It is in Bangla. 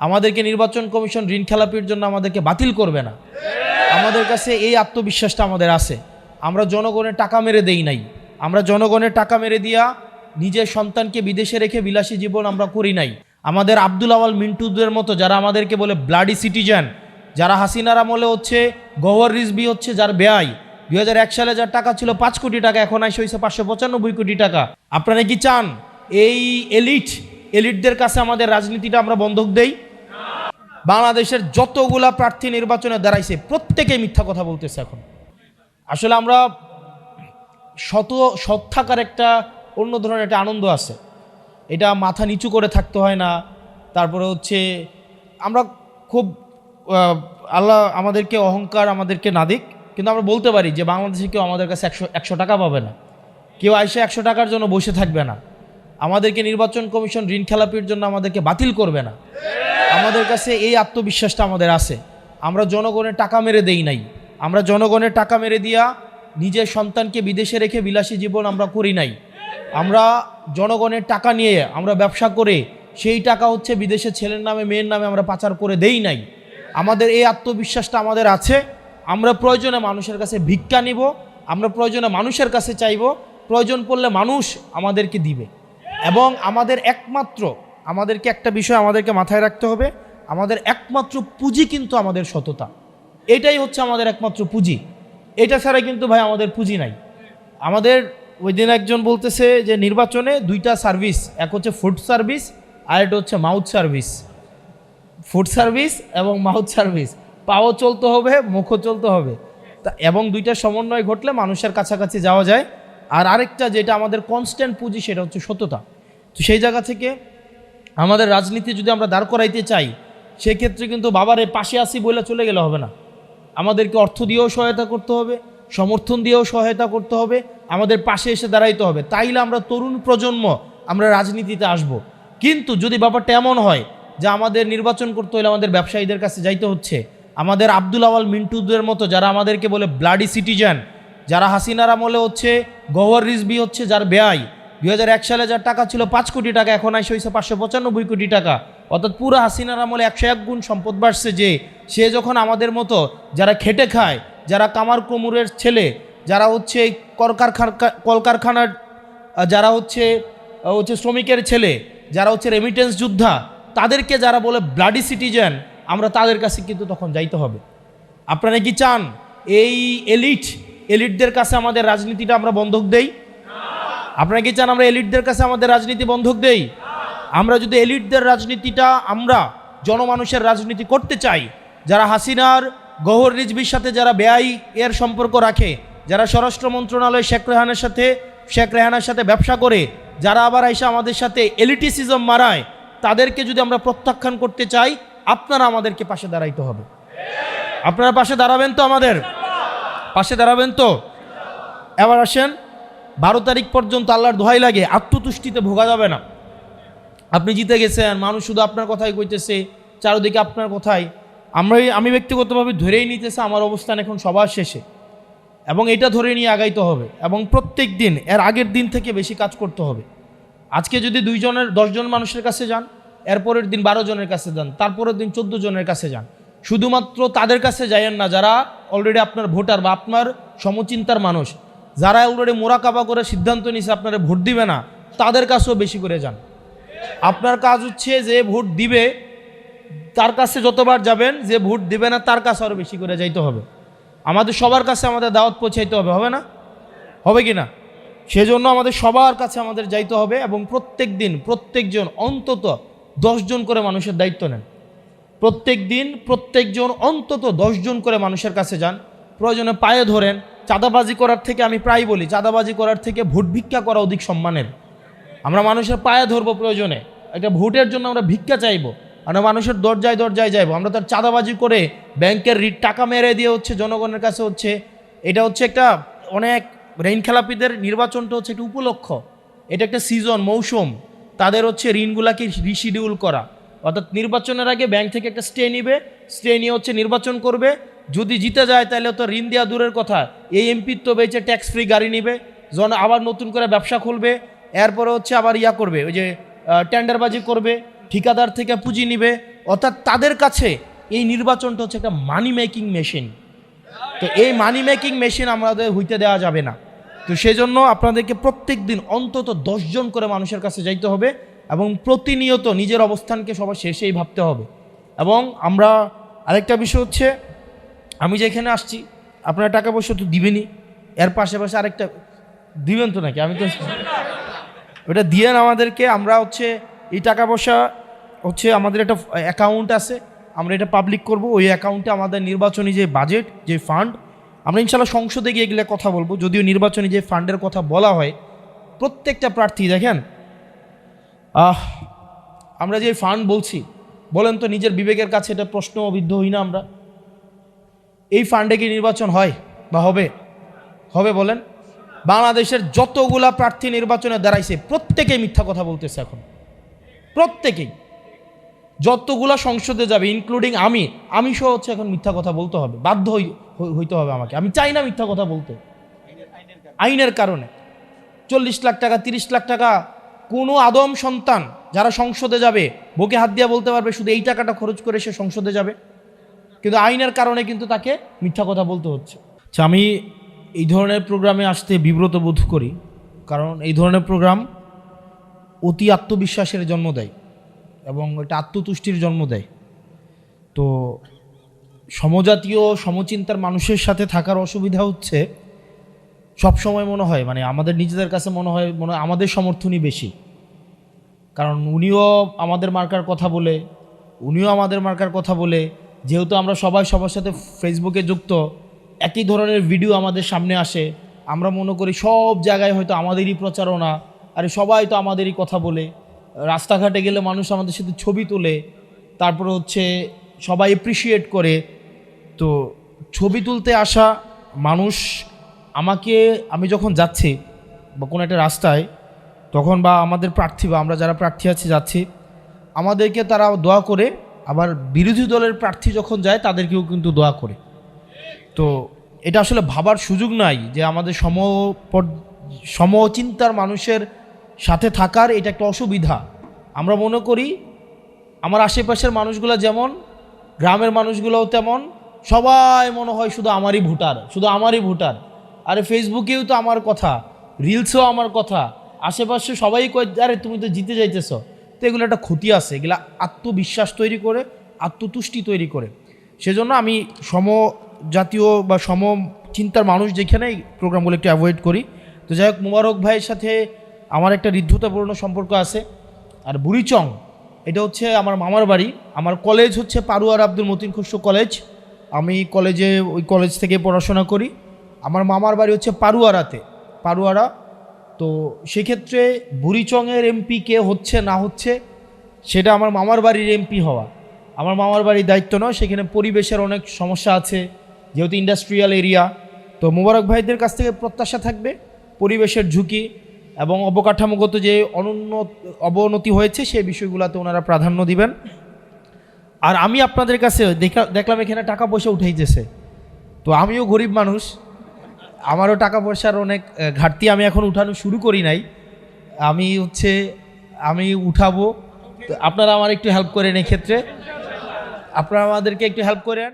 আমাদেরকে নির্বাচন কমিশন ঋণ খেলাপির জন্য আমাদেরকে বাতিল করবে না। আমাদের কাছে এই আত্মবিশ্বাসটা আমাদের আছে। আমরা জনগণের টাকা মেরে দেই নাই। আমরা জনগণের টাকা মেরে দিয়া নিজের সন্তানকে বিদেশে রেখে বিলাসী জীবন আমরা করি নাই। আমাদের আব্দুল আওয়াল মিন্টুদের মতো যারা আমাদেরকে বলে ব্লাডি সিটিজেন, যারা হাসিনার আমলে হচ্ছে গওয়ার রিজবি হচ্ছে, যার ব্যয়। দু হাজার এক সালে যার টাকা ছিল পাঁচ কোটি টাকা, এখন আসে হয়েছে পাঁচশো পঁচানব্বই কোটি টাকা। আপনারা কি চান? এই এলিট, এলিটদের কাছে আমাদের রাজনীতিটা আমরা বন্ধক দেই? বাংলাদেশের যতগুলা প্রার্থী নির্বাচনে দাঁড়াইছে, প্রত্যেকেই মিথ্যা কথা বলতেছে এখন। আসলে আমরা শত সৎ থাকার একটা অন্য ধরনের একটা আনন্দ আছে। এটা মাথা নিচু করে থাকতে হয় না। তারপরে হচ্ছে আমরা খুব আল্লাহ আমাদেরকে অহংকার আমাদেরকে না দিক, কিন্তু আমরা বলতে পারি যে বাংলাদেশে কেউ আমাদের কাছে একশো একশো টাকা পাবে না। কেউ আইসে একশো টাকার জন্য বসে থাকবে না। আমাদেরকে নির্বাচন কমিশন ঋণ খেলাপির জন্য আমাদেরকে বাতিল করবে না। আমাদের কাছে এই আত্মবিশ্বাসটা আমাদের আছে। আমরা জনগণের টাকা মেরে দেই নাই। আমরা জনগণের টাকা মেরে দিয়া নিজের সন্তানকে বিদেশে রেখে বিলাসী জীবন আমরা করি নাই। আমরা জনগণের টাকা নিয়ে আমরা ব্যবসা করে সেই টাকা হচ্ছে বিদেশে ছেলের নামে, মেয়ের নামে আমরা পাচার করে দেই নাই। আমাদের এই আত্মবিশ্বাসটা আমাদের আছে। আমরা প্রয়োজনে মানুষের কাছে ভিক্ষা নিব, আমরা প্রয়োজনে মানুষের কাছে চাইব, প্রয়োজন পড়লে মানুষ আমাদেরকে দিবে। এবং আমাদের একমাত্র আমাদেরকে একটা বিষয় আমাদেরকে মাথায় রাখতে হবে। আমাদের একমাত্র পুঁজি কিন্তু আমাদের সততা। এটাই হচ্ছে আমাদের একমাত্র পুঁজি। এটা ছাড়া কিন্তু ভাই আমাদের পুঁজি নাই। আমাদের ওই দিন একজন বলতেছে যে নির্বাচনে দুইটা সার্ভিস এক হচ্ছে ফুড সার্ভিস আর একটা হচ্ছে মাউথ সার্ভিস ফুড সার্ভিস এবং মাউথ সার্ভিস পাও চলতে হবে, মুখও চলতে হবে। তা এবং দুইটা সমন্বয় ঘটলে মানুষের কাছাকাছি যাওয়া যায়। আর আরেকটা যেটা আমাদের কনস্ট্যান্ট পুঁজি সেটা হচ্ছে সততা। তো সেই জায়গা থেকে আমাদের রাজনীতি যদি আমরা দাঁড় করাইতে চাই, সেক্ষেত্রে কিন্তু বাবারে পাশে আসি বলে চলে গেলে হবে না আমাদেরকে অর্থ দিয়েও সহায়তা করতে হবে, সমর্থন দিয়েও সহায়তা করতে হবে, আমাদের পাশে এসে দাঁড়াইতে হবে তাইলে আমরা তরুণ প্রজন্ম আমরা রাজনীতিতে আসব। কিন্তু যদি ব্যাপারটা এমন হয় যে আমাদের নির্বাচন করতে হলে আমাদের ব্যবসায়ীদের কাছে যাইতে হচ্ছে, আমাদের আব্দুল আওয়াল মিন্টুদের মতো যারা আমাদেরকে বলে ব্লাডি সিটিজেন যারা হাসিনার আমলে হচ্ছে গওয়ার রিজবি হচ্ছে, যার ব্যয় দু হাজার এক সালে যার টাকা ছিল পাঁচ কোটি টাকা, এখন আসে হয়েছে পাঁচশো পঁচানব্বই কোটি টাকা। অর্থাৎ পুরো হাসিনার আমলে একশো এক গুণ সম্পদ বাড়ছে যে, সে যখন আমাদের মতো যারা খেটে খায়, যারা কামার কোমরের ছেলে, যারা হচ্ছে এই কলকারখানা, কলকারখানার, যারা হচ্ছে হচ্ছে শ্রমিকের ছেলে, যারা হচ্ছে রেমিটেন্স যোদ্ধা, তাদেরকে যারা বলে ব্লাডি সিটিজেন আমরা তাদের কাছে কিন্তু তখন যাইতে হবে। আপনারা কি চান? এই এলিট এলিটদের কাছে আমাদের রাজনীতিটা আমরা বন্ধক দেই? আপনারা কি চান আমরা এলিটদের কাছে আমাদের রাজনীতি বন্ধক দেই? আমরা যদি এলিটদের রাজনীতিটা আমরা জনমানুষের রাজনীতি করতে চাই, যারা হাসিনার, গহর রিজবির সাথে যারা বেআই এর সম্পর্ক রাখে, যারা স্বরাষ্ট্র মন্ত্রণালয় শেখ রেহানের সাথে, শেখ রেহানার সাথে ব্যবসা করে, যারা আবার আইসা আমাদের সাথে এলিটিসিজম মারায়, তাদেরকে যদি আমরা প্রত্যাখ্যান করতে চাই, আপনারা আমাদেরকে পাশে দাঁড়াইতে হবে। আপনারা পাশে দাঁড়াবেন তো আমাদের? পাশে দাঁড়াবেন তো? এবার আসেন। বারো তারিখ পর্যন্ত আল্লাহর দোহাই লাগে, আত্মতুষ্টিতে ভোগা যাবে না। আপনি জিতে গেছেন, মানুষ শুধু আপনার কথাই কইতেছে, চারদিকে আপনার কথাই। আমরাই, আমি ব্যক্তিগতভাবে ধরেই নিতেছে, আমার অবস্থান এখন সবার শেষে। এবং এটা ধরে নিয়ে আগাইতে হবে। এবং প্রত্যেক দিন, এর আগের দিন থেকে বেশি কাজ করতে হবে। আজকে যদি দুইজনের দশজন মানুষের কাছে যান এরপরের দিন বারো জনের কাছে যান, তারপরের দিন চোদ্দ জনের কাছে যান। শুধুমাত্র তাদের কাছে যাইয়েন না, যারা অলরেডি আপনার ভোটার বা আপনার সমচিন্তার মানুষ যারা অলরেডি মোরাকাবা করে সিদ্ধান্ত নিছে আপনারা ভোট দিবে না, তাদের কাছেও বেশি করে যান। আপনার কাজ হচ্ছে যে ভোট দিবে, তার কাছে যতবার যাবেন, যে ভোট দিবে না, তার কাছে আরও বেশি করে যাইতে হবে। আমাদের সবার কাছে আমাদের দাওয়াত পৌঁছাইতে হবে হবে না? হবে কি না? সেজন্য আমাদের সবার কাছে আমাদের যাইতে হবে এবং প্রত্যেক দিন প্রত্যেকজন অন্তত দশজন করে মানুষের দায়িত্ব নেন। প্রত্যেক দিন প্রত্যেকজন অন্তত দশজন করে মানুষের কাছে যান। প্রয়োজনে পায়ে ধরেন চাঁদাবাজি করার থেকে আমি প্রায় বলি, চাঁদাবাজি করার থেকে ভোট ভিক্ষা করা অধিক সম্মানের। আমরা মানুষের পায়ে ধরবো প্রয়োজনে, একটা ভোটের জন্য আমরা ভিক্ষা চাইব, আমরা মানুষের দরজায় দরজায় যাইবো। আমরা তার চাঁদাবাজি করে ব্যাংকের রিট টাকা মেরে দিয়ে হচ্ছে জনগণের কাছে হচ্ছে, এটা হচ্ছে একটা অনেক ঋণ খেলাপিদের নির্বাচনটা হচ্ছে একটা উপলক্ষ। এটা একটা সিজন মৌসুম। তাদের হচ্ছে ঋণগুলাকে রিশিডিউল করা। অর্থাৎ নির্বাচনের আগে ব্যাংক থেকে একটা স্টে নিবে স্টে নিয়ে হচ্ছে নির্বাচন করবে। যদি জিতে যায়, তাহলে তো ঋণ দেওয়া দূরের কথা। এই এমপির তো বেঁচে ট্যাক্স ফ্রি গাড়ি নিবে জন আবার নতুন করে ব্যবসা খুলবে, এরপরে হচ্ছে আবার ইয়া করবে, ওই যে টেন্ডারবাজি করবে, ঠিকাদার থেকে পুঁজি নিবে। অর্থাৎ তাদের কাছে এই নির্বাচনটা হচ্ছে একটা মানি মেকিং মেশিন তো এই মানি মেকিং মেশিন আমাদের হইতে দেওয়া যাবে না। তো সেই জন্য আপনাদেরকে প্রত্যেক দিন অন্তত দশজন করে মানুষের কাছে যাইতে হবে এবং প্রতিনিয়ত নিজের অবস্থানকে সবার শেষেই ভাবতে হবে। এবং আমরা আরেকটা বিষয় হচ্ছে আমি যেখানে আসছি, আপনারা টাকা পয়সা তো দিবেনই। এর পাশাপাশি আরেকটা, দিবেন তো নাকি? আমি তো ওটা দিয়েন আমাদেরকে, আমরা হচ্ছে এই টাকা পয়সা হচ্ছে আমাদের একটা অ্যাকাউন্ট আছে, আমরা এটা পাবলিক করব। ওই অ্যাকাউন্টে আমাদের নির্বাচনী যে বাজেট যে ফান্ড আমরা ইনশাল্লাহ সংসদে গিয়ে এগুলো কথা বলব। যদিও নির্বাচনী যে ফান্ডের কথা বলা হয়, প্রত্যেকটা প্রার্থী দেখেন, আহ, আমরা যে ফান্ড বলছি, বলেন তো নিজের বিবেকের কাছে এটা প্রশ্ন অবিদ্ধ হই না আমরা? এই ফান্ডে কি নির্বাচন হয় বা হবে? হবে বলেন। বাংলাদেশের যতগুলা প্রার্থী নির্বাচনে দাঁড়াইছে, প্রত্যেকেই মিথ্যা কথা বলতেছে এখন। প্রত্যেকেই। যতগুলা সংসদে যাবে ইনক্লুডিং আমি আমি সহ হচ্ছে এখন মিথ্যা কথা বলতে হবে। বাধ্য হই- হই- হইতে হবে আমাকে। আমি চাই না মিথ্যা কথা বলতে। আইনের কারণে। চল্লিশ লাখ টাকা, তিরিশ লাখ টাকা, কোনো আদম সন্তান যারা সংসদে যাবে বুকে হাত দিয়ে বলতে পারবে, শুধু এই টাকাটা খরচ করে সে সংসদে যাবে। কিন্তু আইনের কারণে কিন্তু তাকে মিথ্যা কথা বলতে হচ্ছে। আচ্ছা আমি এই ধরনের প্রোগ্রামে আসতে বিব্রত বোধ করি, কারণ এই ধরনের প্রোগ্রাম অতি আত্মবিশ্বাসের জন্ম দেয় এবং এটা আত্মতুষ্টির জন্ম দেয়। তো সমজাতীয় সমচিন্তার মানুষের সাথে থাকার অসুবিধা হচ্ছে সব সময় মনে হয় মানে আমাদের নিজেদের কাছে মনে হয় মনে হয় আমাদের সমর্থনই বেশি। কারণ উনিও আমাদের মার্কার কথা বলে, উনিও আমাদের মার্কার কথা বলে যেহেতু আমরা সবাই সবার সাথে ফেসবুকে যুক্ত, একই ধরনের ভিডিও আমাদের সামনে আসে। আমরা মনে করি সব জায়গায় হয়তো আমাদেরই প্রচারণা, আরে সবাই তো আমাদেরই কথা বলে। রাস্তাঘাটে গেলে মানুষ আমাদের সাথে ছবি তোলে, তারপরে হচ্ছে সবাই এপ্রিসিয়েট করে। তো ছবি তুলতে আসা মানুষ আমাকে, আমি যখন যাচ্ছি বা কোনো একটা রাস্তায়, তখন বা আমাদের প্রার্থী বা আমরা যারা প্রার্থী আছি, যাচ্ছি, আমাদেরকে তারা দোয়া করে আবার বিরোধী দলের প্রার্থী যখন যায়, তাদেরকেও কিন্তু দোয়া করে। তো এটা আসলে ভাবার সুযোগ নাই যে আমাদের সম সমচিন্তার মানুষের সাথে থাকার এটা একটা অসুবিধা। আমরা মনে করি, আমার আশেপাশের মানুষগুলো যেমন, গ্রামের মানুষগুলোও তেমন, সবাই মনে হয় শুধু আমারই ভোটার, শুধু আমারই ভোটার। আরে ফেসবুকেও তো আমার কথা, রিলসও আমার কথা, আশেপাশে সবাই কয়, আরে তুমি তো জিতে যাইতেছ। তো এগুলো একটা ক্ষতি আছে, এগুলো আত্মবিশ্বাস তৈরি করে, আত্মতুষ্টি তৈরি করে। সেজন্য আমি সম জাতীয় বা সম চিন্তার মানুষ যেখানেই প্রোগ্রামগুলো একটু অ্যাভয়েড করি। তো যাই হোক, মুবারক ভাইয়ের সাথে আমার একটা হৃদ্ধতাপূর্ণ সম্পর্ক আছে। আর বুড়িচং, এটা হচ্ছে আমার মামার বাড়ি। আমার কলেজ হচ্ছে পারুয়ার আব্দুল মতিন খুশরু কলেজ আমি কলেজে ওই কলেজ থেকে পড়াশোনা করি। আমার মামার বাড়ি হচ্ছে পারুয়ারাতে। পারুয়ারা তো সেক্ষেত্রে বুড়িচংয়ের এমপি কে হচ্ছে না হচ্ছে, সেটা আমার মামার বাড়ির এমপি হওয়া। আমার মামার বাড়ির দায়িত্ব নয়, সেখানে পরিবেশের অনেক সমস্যা আছে, যেহেতু ইন্ডাস্ট্রিয়াল এরিয়া তো মোবারক ভাইদের কাছ থেকে প্রত্যাশা থাকবে পরিবেশের ঝুঁকি এবং অবকাঠামোগত যে অনুন্নত অবনতি হয়েছে সেই বিষয়গুলোতে ওনারা প্রাধান্য দিবেন। আর আমি আপনাদের কাছে দেখা দেখলাম এখানে টাকা পয়সা উঠাইতেছে তো আমিও গরিব মানুষ আমারও টাকা পয়সার অনেক ঘাটতি আমি এখন উঠানো শুরু করি নাই। আমি হচ্ছে, আমি উঠাবো। আপনারা আমার একটু হেল্প করেন এক্ষেত্রে। আপনারা আমাদেরকে একটু হেল্প করেন।